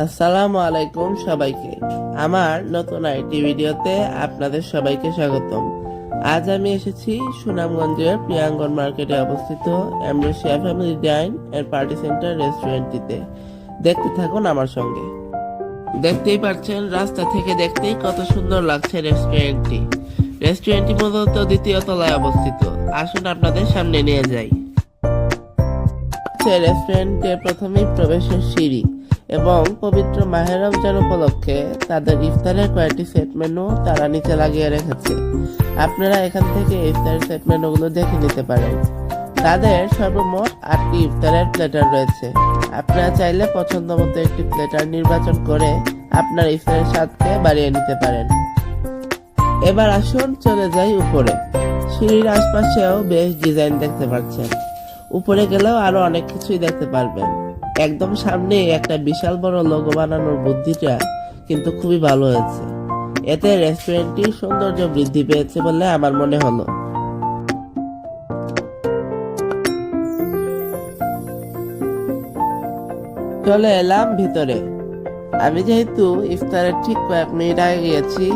আসসালামু আলাইকুম সবাইকে। আমার নতুন আইটি ভিডিওতে আপনাদের সবাইকে স্বাগতম। আজ আমি এসেছি সুনামগঞ্জের প্রিয়াঙ্গন মার্কেটে অবস্থিত Ambrosia family dine and party centre রেস্টুরেন্টটিতে। দেখতে থাকুন আমার সঙ্গে। দেখতেই পাচ্ছেন, রাস্তা থেকে দেখতেই কত সুন্দর লাগছে রেস্টুরেন্টটি। রেস্টুরেন্টটি মূলত দ্বিতীয় তলায় অবস্থিত। আসুন আপনাদের সামনে নিয়ে যাই। হচ্ছে রেস্টুরেন্টের প্রথমেই প্রবেশের সিঁড়ি। এবং পবিত্র মাহের রমজান উপলক্ষে তাদের ইফতারের কয়েকটি সেট মেনু তারা নিচে লাগিয়ে রেখেছে। আপনারা এখান থেকে ইফতারের সেট মেনুগুলো দেখে নিতে পারেন। তাদের সর্বমোট আটটি ইফতারের প্লেটার রয়েছে। আপনারা চাইলে পছন্দ মতো একটি প্লেটার নির্বাচন করে আপনার ইফতারের স্বাদকে বাড়িয়ে নিতে পারেন। এবার আসুন চলে যাই উপরে। সিঁড়ির আশপাশেও বেশ ডিজাইন দেখতে পাচ্ছেন। উপরে গেলেও আরও অনেক কিছুই দেখতে পারবেন। একদম সামনে একটা বিশাল বড় লোগো বানানোর বুদ্ধিটা কিন্তু খুবই ভালো হয়েছে। এতে রেস্টুরেন্টটি সৌন্দর্য বৃদ্ধি পেয়েছে বলে আমার মনে হলো। চলে এলাম ভিতরে। আমি যেহেতু ইফতারের ঠিক কয়েক মিনিট আগে গিয়েছি,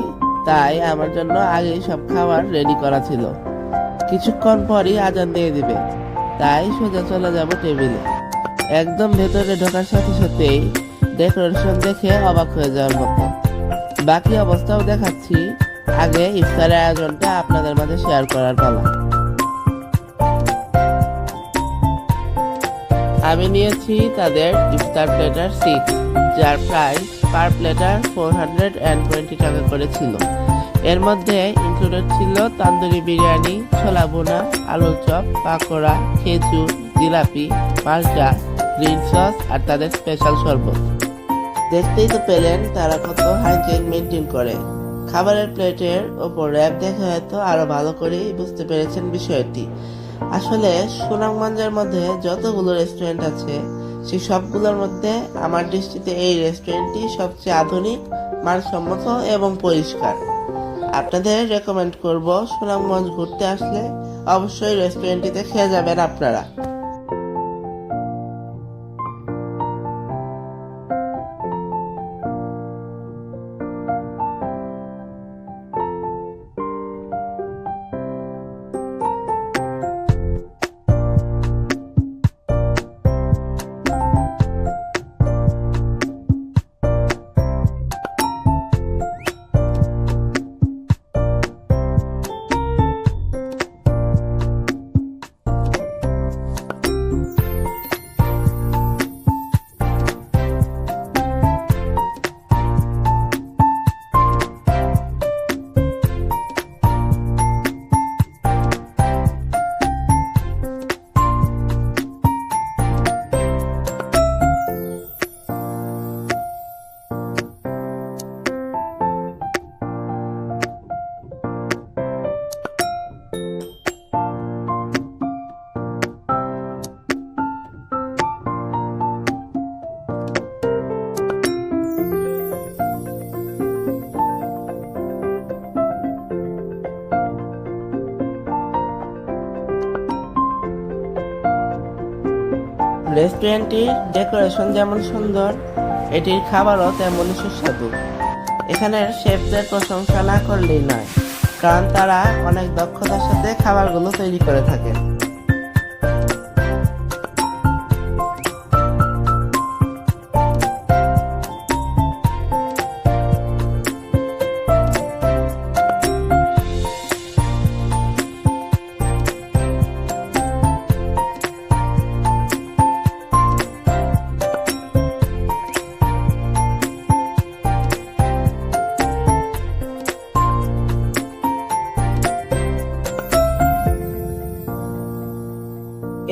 তাই আমার জন্য আগে সব খাবার রেডি করা ছিল। কিছুক্ষণ পরই আজান দিয়ে দিবে, তাই সোজা চলে যাব টেবিলে। একদম ভেতরে ঢোকার সাথে সাথেই ডেকোরেশন দেখে অবাক হয়ে যাওয়ার মতো। বাকি অবস্থাও দেখাচ্ছি। আগে ইফতারের আয়োজনটা আপনাদের মাঝে শেয়ার করার পালা। আমি নিয়েছি তাদের ইফতার প্লেটার সিক্স যার price per platter four hundred and twenty টাকা করে ছিল। এর মধ্যে ইনক্লুডেড ছিল তান্দুরি বিরিয়ানি, ছোলা বোনা আলুর চপ, পাকোড়া, খেজুর জিলাপি মালটা গ্রিন সস আর তাদের স্পেশাল শরবত। দেখতেই তো পেলেন তারা কত হাইজিন মেনটেন করে। খাবারের প্লেটের ওপর র্যাপ দেখে হয়তো আরও ভালো করেই বুঝতে পেরেছেন বিষয়টি। আসলে সুনামগঞ্জের মধ্যে যতগুলো রেস্টুরেন্ট আছে, সেই সবগুলোর মধ্যে আমার দৃষ্টিতে এই রেস্টুরেন্টটি সবচেয়ে আধুনিক, মানসম্মত এবং পরিষ্কার। আপনাদের রেকমেন্ড করব সুনামগঞ্জ ঘুরতে আসলে অবশ্যই রেস্টুরেন্টটিতে খেয়ে যাবেন আপনারা। রেস্টুরেন্টটির ডেকোরেশন যেমন সুন্দর, এটির খাবারও তেমনই সুস্বাদু। এখানের শেফদের প্রশংসা না করলেই নয়, কারণ তারা অনেক দক্ষতার সাথে খাবারগুলো তৈরি করে থাকেন।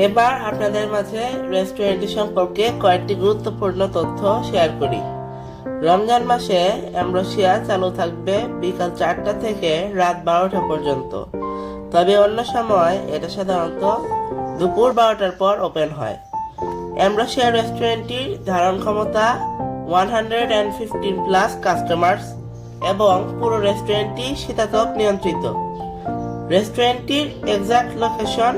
এবার আপনাদের মাঝে রেস্টুরেন্টটি সম্পর্কে কয়েকটি গুরুত্বপূর্ণ তথ্য শেয়ার করি। রমজান মাসে অ্যাম্ব্রোসিয়া চালু থাকবে বিকাল চারটা থেকে রাত বারোটা পর্যন্ত। তবে অন্য সময় এটা সাধারণত দুপুর বারোটার পর ওপেন হয়। অ্যাম্ব্রোসিয়া রেস্টুরেন্টটির ধারণ ক্ষমতা one hundred and fifteen plus customers এবং পুরো রেস্টুরেন্টটি শীতাতপ নিয়ন্ত্রিত। রেস্টুরেন্টটির এক্সাক্ট লোকেশন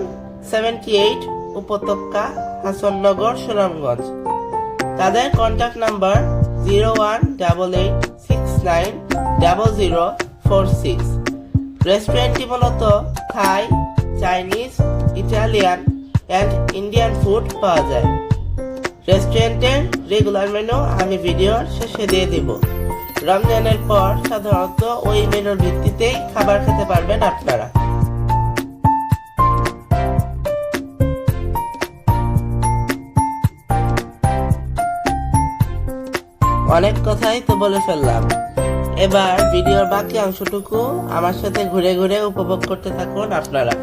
সেভেন্টি এইট উপত্যকা হাসননগর, সুনামগঞ্জ। তাদের contact number zero one double eight six nine double zero four six রেস্টুরেন্টটি মূলত Thai Chinese Italian and Indian food পাওয়া যায়। রেস্টুরেন্টের রেগুলার মেনু আমি ভিডিওর শেষে দিয়ে দিব। রমজানের পর সাধারণত ওই মেনুর ভিত্তিতেই খাবার খেতে পারবেন আপনারা। অনেক কথাই তো বলে ফেললাম। এবার ভিডিওর বাকি অংশটুকু আমার সাথে ঘুরে ঘুরে উপভোগ করতে থাকুন আপনারা।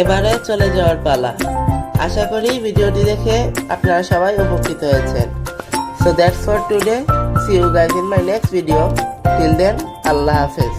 এবারে চলে যাওয়ার পালা। আশা করি ভিডিওটি দেখে আপনারা সবাই উপকৃত হয়েছেন। So that's for today see you guys in my next video till then আল্লাহ হাফেজ।